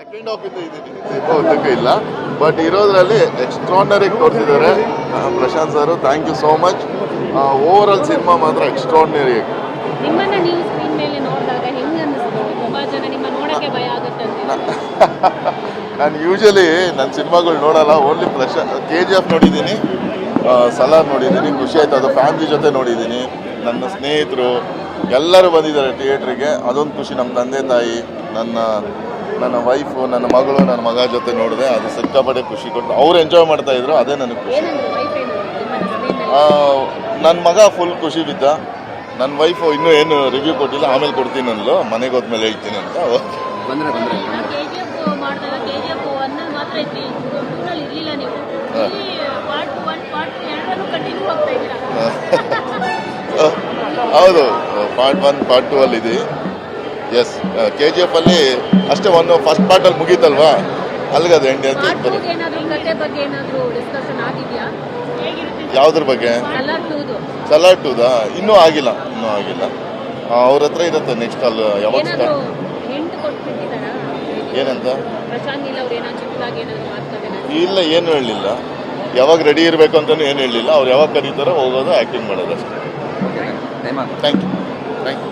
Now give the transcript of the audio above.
Second half ಇಂದ ಇದ್ದೀನಿ cinema ಇಲ್ಲ. ಬಟ್ ಇರೋದ್ರಲ್ಲಿ ಎಕ್ಸ್ಟ್ರಾರ್ನರಿ ತೋರಿಸಿದ್ದಾರೆ. Prashanth sir thank you so much overall cinema ಮಾತ್ರ ಎಕ್ಸ್ಟ್ರಾನರಿ ನಾನು ಯೂಶಲಿ ನನ್ನ ಸಿನಿಮಾಗಳು ನೋಡಲ್ಲ ಓನ್ಲಿ ಪ್ರಶಾ ಕೆ ಜಿ ಎಫ್ ನೋಡಿದ್ದೀನಿ. ಸಲಾರ್ ನೋಡಿದ್ದೀನಿ ಖುಷಿ ಆಯ್ತು. ಅದು ಫ್ಯಾಮಿಲಿ ಜೊತೆ ನೋಡಿದ್ದೀನಿ. ನನ್ನ ಸ್ನೇಹಿತರು ಎಲ್ಲರೂ ಬಂದಿದ್ದಾರೆ ಥಿಯೇಟ್ರಿಗೆ ಅದೊಂದು ಖುಷಿ ನಮ್ಮ ತಂದೆ ತಾಯಿ ನನ್ನ ನನ್ನ ವೈಫು ನನ್ನ ಮಗಳು ನನ್ನ ಮಗ ಜೊತೆ ನೋಡಿದೆ. ಅದು ಸಿಕ್ಕಾಪಟ್ಟೆ ಖುಷಿ ಕೊಟ್ಟು ಅವ್ರು ಎಂಜಾಯ್ ಮಾಡ್ತಾ ಇದ್ರು ಅದೇ ನನಗೆ ಖುಷಿ. ನನ್ನ ಮಗ ಫುಲ್ ಖುಷಿ ಬಿದ್ದ. ನನ್ನ ವೈಫು ಇನ್ನೂ ಏನು ರಿವ್ಯೂ ಕೊಟ್ಟಿಲ್ಲ. ಆಮೇಲೆ ಕೊಡ್ತೀನಿ ಅಂದ್ಲು. ಮನೆಗೆ ಹೋದ್ಮೇಲೆ ಹೇಳ್ತೀನಿ ಅಂತ. ಬಂದ್ರೆ ಬಂದ್ರೆ. ಕೆ ಮಾಡಿದಾಗ ಕೆ ಜಿ ಮಾತ್ರ ಇದ್ರಿ ಟೂನಲ್ಲಿ ಇರಲಿಲ್ಲ ನೀವು. ಪಾರ್ಟ್ ಒನ್ ಪಾರ್ಟ್ ಎರಡರಲ್ಲೂ ಕಂಟಿನ್ಯೂ ಹೋಗ್ತಾ ಇದ್ದೀರಾ? ಹೌದು. ಪಾರ್ಟ್ ಒನ್ ಪಾರ್ಟ್ ಟೂ ಅಲ್ಲಿ ಇದೆ ಎಸ್ ಕೆ ಜಿ ಎಫ್ ಅಲ್ಲಿ ಅಷ್ಟೇ ಒಂದು ಫಸ್ಟ್ ಪಾರ್ಟ್ ಅಲ್ಲಿ ಮುಗೀತಲ್ವಾ? ಅಲ್ಲಿಗೆ ಅದು ಎಂಡ್ ಅಂತ ಹೇಳ್ತಾರೆ ಇರ್ತಾರೆ ಯಾವ್ದ್ರ ಬಗ್ಗೆ? ಸಲಾಡ್ ಟೂದಾ ಇನ್ನೂ ಆಗಿಲ್ಲ ಇನ್ನೂ ಆಗಿಲ್ಲ. ಅವ್ರ ಹತ್ರ ಇರುತ್ತೆ ನೆಕ್ಸ್ಟ್ ಅಲ್ಲಿ ಯಾವಾಗ ಏನಂತ? ಇಲ್ಲ ಏನು ಹೇಳಲಿಲ್ಲ ಯಾವಾಗ ರೆಡಿ ಇರಬೇಕು ಅಂತಲೂ ಏನು ಹೇಳಲಿಲ್ಲ ಅವ್ರು ಯಾವಾಗ ಕರೀತಾರೋ ಹೋಗೋದು ಆ್ಯಕ್ಟಿಂಗ್ ಮಾಡೋದು ಅಷ್ಟೇ. Thank you thank you